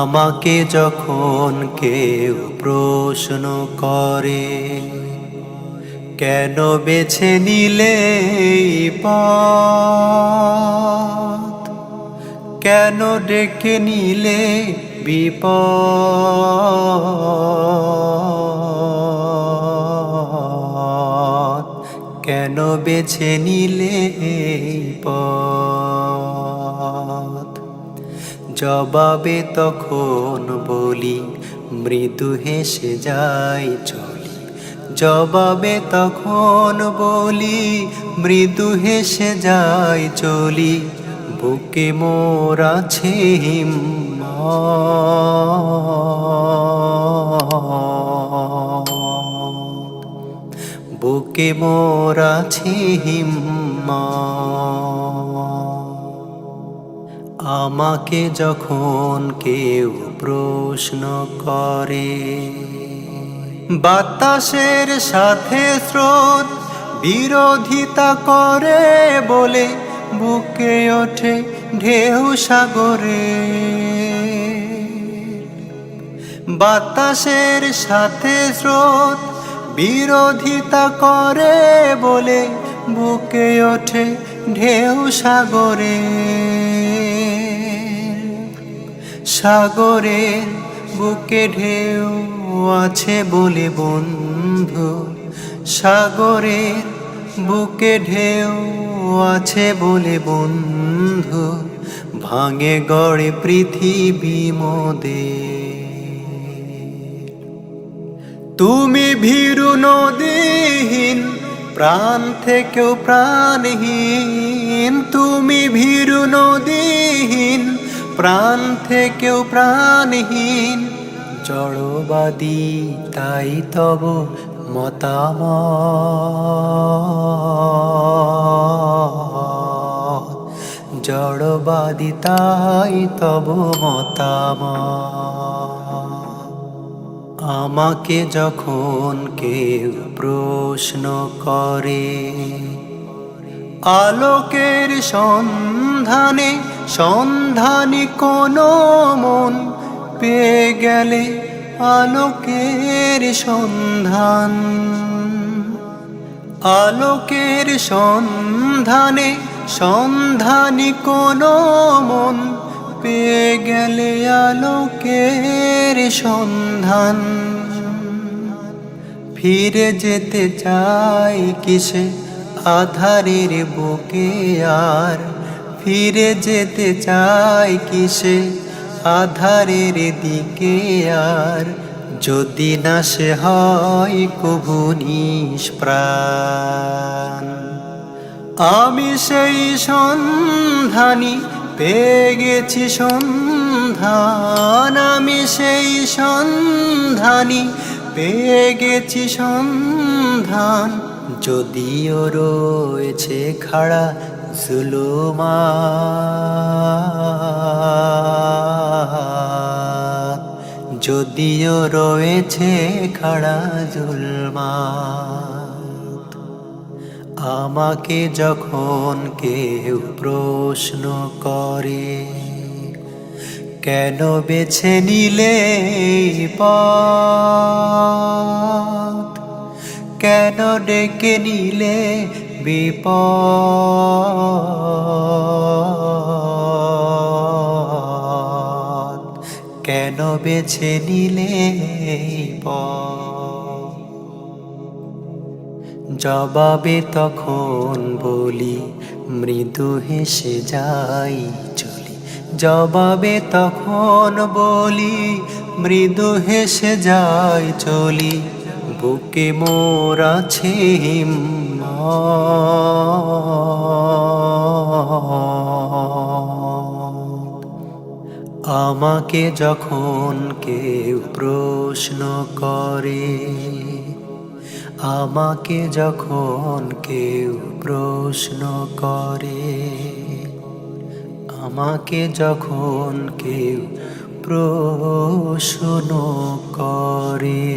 আমাকে যখন কেউ প্রশ্ন করে, কেন বেছে নিলে পথ? কেন ডেকে নিলে বিপদ? কেন বেছে নিলে পথ? জবাবে তখন বলি, মৃদু হেসে যাই চলি। জবাবে তখন বলি, মৃদু হেসে যাই চলি। বুকে মোর আছে বুকে মোর আছে হিম্মত। আমাকে যখন কেউ প্রশ্ন করে, বাতাসের সাথে স্রোত বিরোধিতা করে বলে বুকে ওঠে ঢেউ সাগরে। বাতাসের সাথে স্রোত বিরোধিতা করে বলে বুকে ওঠে ঢেউ সাগরে। সাগরের বুকে ঢেউ আছে বলে বন্ধু। সাগরের বুকে ঢেউ আছে বলে বন্ধু। ভাঙে গড়ে পৃথিবী মোদে তুমি ভীরু নদীহীন, প্রাণ থেকেও প্রাণহীন। তুমি ভীরু নদীহীন প্রাণ থেকেও প্রাণহীন, জড়বাদী, তাই তব মতামত। জড়বাদী, তাই তব মতামত। আমাকে যখন কেউ প্রশ্ন করে, আলোকের সন্ধানে সন্ধানী কোনো মন পেয়ে গেলে আলোকের সন্ধান। আলোকের সন্ধানে সন্ধানী কোনো মন পেয়ে গেলে আলোকের সন্ধান। ফিরে যেতে চাই কিসে? আধারের বুকে আর ফিরে যেতে চাই কিসে? আধারের দিকে আর যদি না সে হয় কভু নিষ্প্রাণ। আমি সেই সন্ধানী, পেয়ে গেছি সন্ধান। আমি সেই সন্ধানী, পেয়ে গেছি সন্ধান। যদিও রয়েছে খাড়া জুলুমা যদিও রয়েছে খাড়া জুলমা আমাকে যখন কেউ প্রশ্ন করে, কেন বেছে নিলে পথ? কেন ডেকে নিলে বিপদ। কেন বেছে নিলে জবাবে তখন বলি, মৃদু হেসে যাই চলি। জবাবে তখন বলি, মৃদু হেসে যাই চলি। বুকে মোর আছে। আমাকে যখন কেউ প্রশ্ন করে, আমাকে যখন কেউ প্রশ্ন করে, আমাকে যখন কেউ প্রশ্ন করে